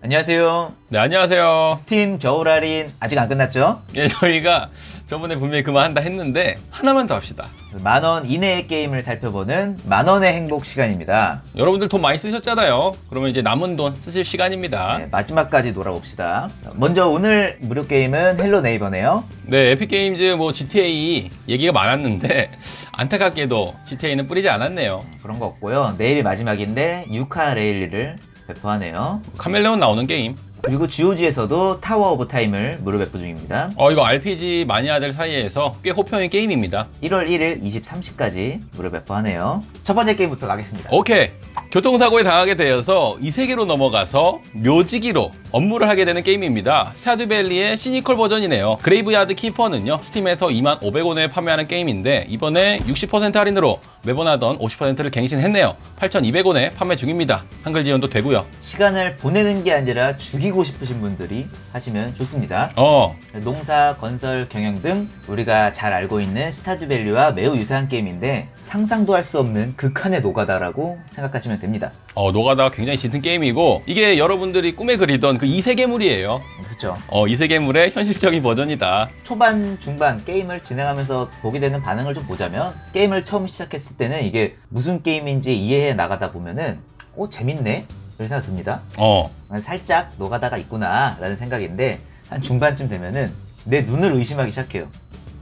안녕하세요. 네, 안녕하세요. 스팀 겨울 할인 아직 안 끝났죠? 예, 저희가 저번에 분명히 그만한다 했는데 하나만 더 합시다. 만 원 이내의 게임을 살펴보는 만 원의 행복 시간입니다. 여러분들 돈 많이 쓰셨잖아요. 그러면 이제 남은 돈 쓰실 시간입니다. 네, 마지막까지 놀아봅시다. 먼저 오늘 무료 게임은 헬로 네이버네요. 네, 에픽 게임즈 뭐 GTA 얘기가 많았는데 안타깝게도 GTA는 뿌리지 않았네요. 그런 거 없고요. 내일 마지막인데 유카 레일리를 배포하네요. 카멜레온 나오는 게임. 그리고 GOG에서도 타워 오브 타임을 무료 배포 중입니다. 어, 이거 RPG 마니아들 사이에서 꽤 호평의 게임입니다. 1월 1일 23시까지 무료 배포하네요. 첫 번째 게임부터 가겠습니다. 오케이. 교통사고에 당하게 되어서 이 세계로 넘어가서 묘지기로 업무를 하게 되는 게임입니다. 스타듀밸리의 시니컬 버전이네요. 그레이브야드 키퍼는요, 스팀에서 25,500원에 판매하는 게임인데, 이번에 60% 할인으로 매번 하던 50%를 갱신했네요. 8,200원에 판매 중입니다. 한글 지원도 되고요. 시간을 보내는 게 아니라 죽이고 싶으신 분들이 하시면 좋습니다. 어, 농사, 건설, 경영 등 우리가 잘 알고 있는 스타듀밸리와 매우 유사한 게임인데 상상도 할 수 없는 극한의 노가다라고 생각하시면 됩니다. 어, 노가다 굉장히 짙은 게임이고, 이게 여러분들이 꿈에 그리던 그 이세계물이에요. 그렇죠. 어, 이세계물의 현실적인 버전이다. 초반, 중반 게임을 진행하면서 보게 되는 반응을 좀 보자면 게임을 처음 시작했을 때는 이게 무슨 게임인지 이해해 나가다 보면은 어 재밌네 그런 생각 듭니다. 어, 살짝 노가다가 있구나라는 생각인데 한 중반쯤 되면은 내 눈을 의심하기 시작해요.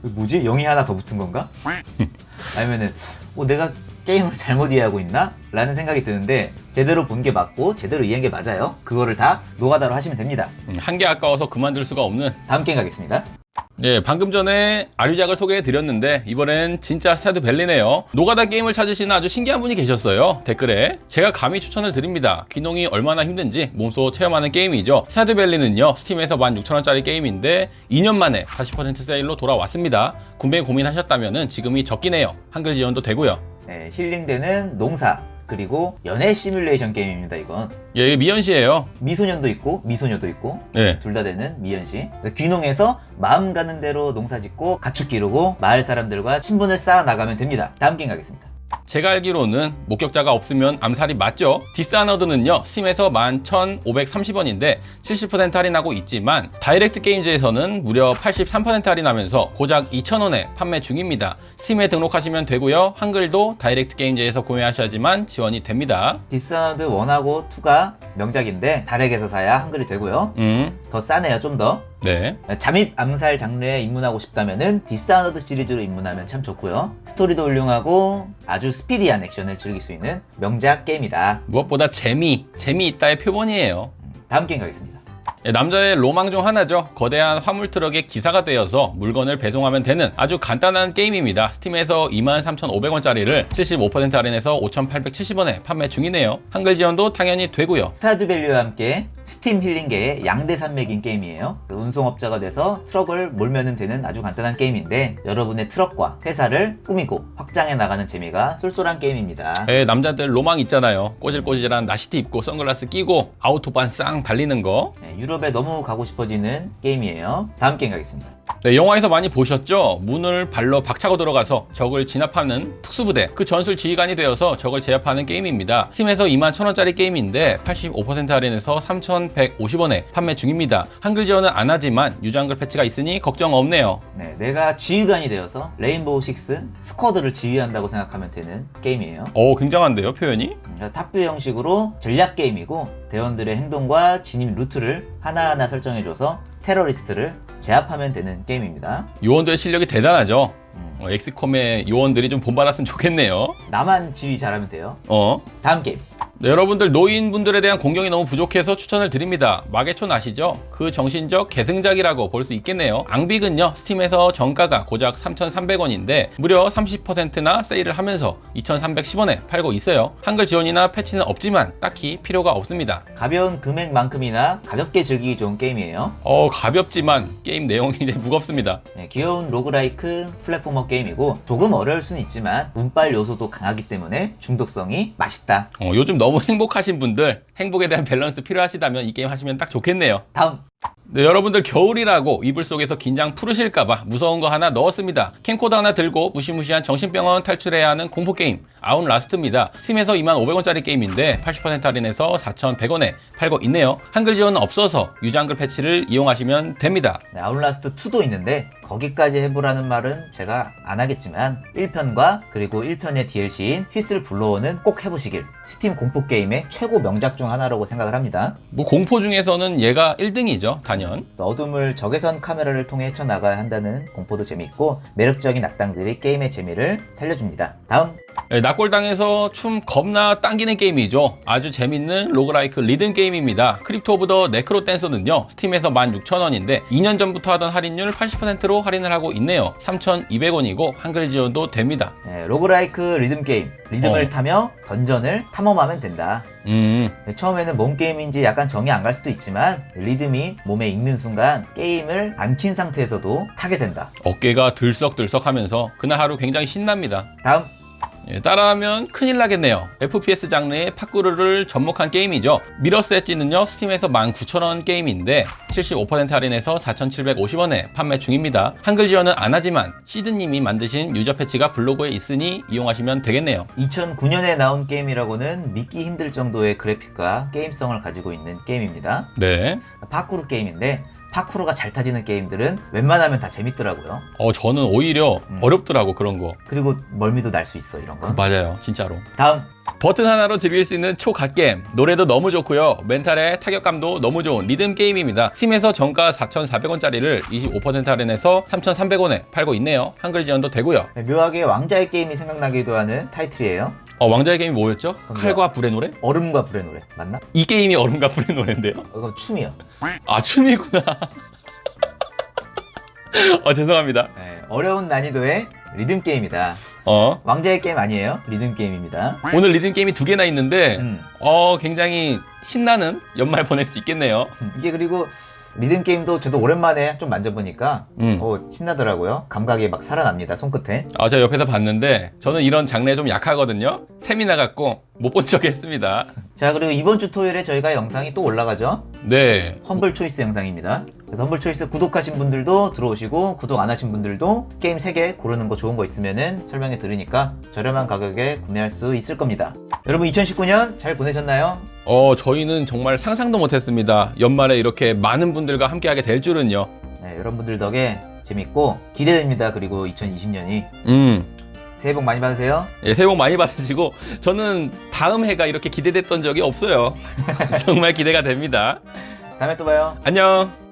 뭐지? 0이 하나 더 붙은 건가? 아니면은 어, 내가 게임을 잘못 이해하고 있나? 라는 생각이 드는데 제대로 본 게 맞고 제대로 이해한 게 맞아요. 그거를 다 노가다로 하시면 됩니다. 음, 한개 아까워서 그만둘 수가 없는 다음 게임 가겠습니다. 예, 방금 전에 아류작을 소개해 드렸는데 이번엔 진짜 스타드 밸리네요. 노가다 게임을 찾으시는 아주 신기한 분이 계셨어요. 댓글에 제가 감히 추천을 드립니다. 귀농이 얼마나 힘든지 몸소 체험하는 게임이죠. 스타드 밸리는요. 스팀에서 16,000원짜리 게임인데 2년 만에 40% 세일로 돌아왔습니다. 구매 고민하셨다면 지금이 적기네요. 한글 지원도 되고요. 네, 힐링되는 농사 그리고 연애 시뮬레이션 게임입니다. 이건 예, 이게 미연시예요. 미소년도 있고 미소녀도 있고 예. 둘 다 되는 미연시 귀농에서 마음 가는 대로 농사 짓고 가축 기르고 마을 사람들과 친분을 쌓아 나가면 됩니다. 다음 게임 가겠습니다. 제가 알기로는 목격자가 없으면 암살이 맞죠? 디스아너드는요 스팀에서 11,530원인데 70% 할인하고 있지만 다이렉트 게임즈에서는 무려 83% 할인하면서 고작 2,000원에 판매 중입니다 스팀에 등록하시면 되고요 한글도 다이렉트 게임즈에서 구매하셔야지만 지원이 됩니다 디스아너드 1하고 2가 명작인데 다렉에서 사야 한글이 되고요. 음, 더 싸네요, 좀 더. 네 잠입 암살 장르에 입문하고 싶다면은 디스아너드 시리즈로 입문하면 참 좋고요. 스토리도 훌륭하고 아주 스피디한 액션을 즐길 수 있는 명작 게임이다. 무엇보다 재미, 재미있다의 표본이에요 다음 게임 가겠습니다. 예, 남자의 로망 중 하나죠. 거대한 화물 트럭의 기사가 되어서 물건을 배송하면 되는 아주 간단한 게임입니다. 스팀에서 23,500원짜리를 75% 할인해서 5,870원에 판매 중이네요. 한글 지원도 당연히 되고요. 스타듀밸리와 함께 스팀 힐링계의 양대 산맥인 게임이에요. 그 운송업자가 돼서 트럭을 몰면 되는 아주 간단한 게임인데 여러분의 트럭과 회사를 꾸미고 확장해 나가는 재미가 쏠쏠한 게임입니다. 예, 남자들 로망 있잖아요. 꼬질꼬질한 나시티 입고 선글라스 끼고 아우토반 쌍 달리는 거. 네, 유럽에 너무 가고 싶어지는 게임이에요. 다음 게임 가겠습니다. 네, 영화에서 많이 보셨죠? 문을 발로 박차고 들어가서 적을 진압하는 특수부대. 그 전술 지휘관이 되어서 적을 제압하는 게임입니다. 팀에서 21,000원짜리 게임인데 85% 할인해서 3,150원에 판매 중입니다. 한글 지원은 안 하지만 유장글 패치가 있으니 걱정 없네요. 네, 내가 지휘관이 되어서 레인보우 식스 스쿼드를 지휘한다고 생각하면 되는 게임이에요. 오, 굉장한데요, 표현이? 음, 탑뷰 형식으로 전략 게임이고 대원들의 행동과 진입 루트를 하나하나 설정해줘서 테러리스트를 제압하면 되는 게임입니다. 요원들의 실력이 대단하죠. 음, 어, 엑스컴의 요원들이 좀 본받았으면 좋겠네요. 나만 지휘 잘하면 돼요. 어. 다음 게임. 네, 여러분들 노인분들에 대한 공경이 너무 부족해서 추천을 드립니다. 마계촌 아시죠? 그 정신적 계승작이라고 볼 수 있겠네요. 앙빅은요 스팀에서 정가가 고작 3,300원인데 무려 30%나 세일을 하면서 2,310원에 팔고 있어요. 한글 지원이나 패치는 없지만 딱히 필요가 없습니다. 가벼운 금액만큼이나 가볍게 즐기기 좋은 게임이에요. 어 가볍지만 게임 내용이 무겁습니다. 네, 귀여운 로그라이크 플랫포머 게임이고 조금 어려울 수는 있지만 운빨 요소도 강하기 때문에 중독성이 맛있다. 어, 요즘 너무 행복하신 분들 행복에 대한 밸런스 필요하시다면 이 게임 하시면 딱 좋겠네요. 다음 네, 여러분들 겨울이라고 이불 속에서 긴장 풀으실까봐 무서운 거 하나 넣었습니다. 캠코더 하나 들고 무시무시한 정신병원 탈출해야 하는 공포게임 아웃 라스트입니다. 스팀에서 25,500원짜리 게임인데 80% 할인해서 4,100원에 팔고 있네요. 한글 지원은 없어서 유장글 패치를 이용하시면 됩니다. 네, 아웃라스트 2도 있는데 거기까지 해보라는 말은 제가 안 하겠지만 1편과 그리고 1편의 DLC인 휘슬 불러오는 꼭 해보시길 스팀 공포 게임의 최고 명작 중 하나라고 생각을 합니다. 뭐 공포 중에서는 얘가 1등이죠, 단 연. 어둠을 적외선 카메라를 통해 헤쳐나가야 한다는 공포도 재미있고 매력적인 악당들이 게임의 재미를 살려줍니다. 다음 네, 낙골당에서 춤 겁나 당기는 게임이죠. 아주 재밌는 로그라이크 리듬 게임입니다. 크립토 오브 더 네크로 댄서는요, 스팀에서 16,000원인데 2년 전부터 하던 할인율 80%로 할인을 하고 있네요. 3,200원이고 한글 지원도 됩니다. 네, 로그라이크 리듬 게임 리듬을 어. 타며 던전을 탐험하면 된다. 음, 네, 처음에는 뭔 게임인지 약간 정이 안 갈 수도 있지만 리듬이 몸에 익는 순간 게임을 안 킨 상태에서도 타게 된다. 어깨가 들썩들썩 하면서 그날 하루 굉장히 신납니다. 다음 예, 따라하면 큰일 나겠네요. FPS 장르의 파쿠르를 접목한 게임이죠. 미러스 엣지는요, 스팀에서 19,000원 게임인데 75% 할인해서 4,750원에 판매 중입니다. 한글 지원은 안 하지만 시드님이 만드신 유저 패치가 블로그에 있으니 이용하시면 되겠네요. 2009년에 나온 게임이라고는 믿기 힘들 정도의 그래픽과 게임성을 가지고 있는 게임입니다. 네. 파쿠르 게임인데 파쿠르가 잘 타지는 게임들은 웬만하면 다 재밌더라고요. 어, 저는 오히려 음. 어렵더라고, 그런 거. 그리고 멀미도 날 수 있어 이런 거. 맞아요, 진짜로. 다음 버튼 하나로 즐길 수 있는 초갓겜 노래도 너무 좋고요 멘탈의 타격감도 너무 좋은 리듬 게임입니다 팀에서 정가 4,400원짜리를 25% 할인해서 3,300원에 팔고 있네요 한글 지원도 되고요 네, 묘하게 왕자의 게임이 생각나기도 하는 타이틀이에요. 어, 왕자의 게임이 뭐였죠? 칼과 불의 노래? 얼음과 불의 노래 맞나? 이 게임이 얼음과 불의 노래인데요 어, 이거 춤이요. 아 춤이구나 어 죄송합니다 네, 어려운 난이도의 리듬 게임이다. 어 왕자의 게임 아니에요. 리듬 게임입니다. 오늘 리듬 게임이 두 개나 있는데 음. 어 굉장히 신나는 연말 보낼 수 있겠네요 음, 이게 그리고 리듬 게임도 저도 오랜만에 좀 만져보니까 음. 어, 신나더라고요. 감각이 막 살아납니다. 손끝에. 아, 제가 옆에서 봤는데 저는 이런 장르에 좀 약하거든요. 세미나 갖고 못 본 척 했습니다. 자 그리고 이번 주 토요일에 저희가 영상이 또 올라가죠. 네. 험블 초이스 영상입니다. 험블 초이스 구독하신 분들도 들어오시고 구독 안 하신 분들도 게임 3개 고르는 거 좋은 거 있으면은 설명해 드리니까 저렴한 가격에 구매할 수 있을 겁니다. 여러분 2019년 잘 보내셨나요? 어, 저희는 정말 상상도 못 했습니다. 연말에 이렇게 많은 분들과 함께하게 될 줄은요. 네, 여러분들 덕에 재밌고 기대됩니다. 그리고 2020년이 음. 새해 복 많이 받으세요. 예, 새해 복 많이 받으시고 저는 다음 해가 이렇게 기대됐던 적이 없어요. 정말 기대가 됩니다. 다음에 또 봐요. 안녕.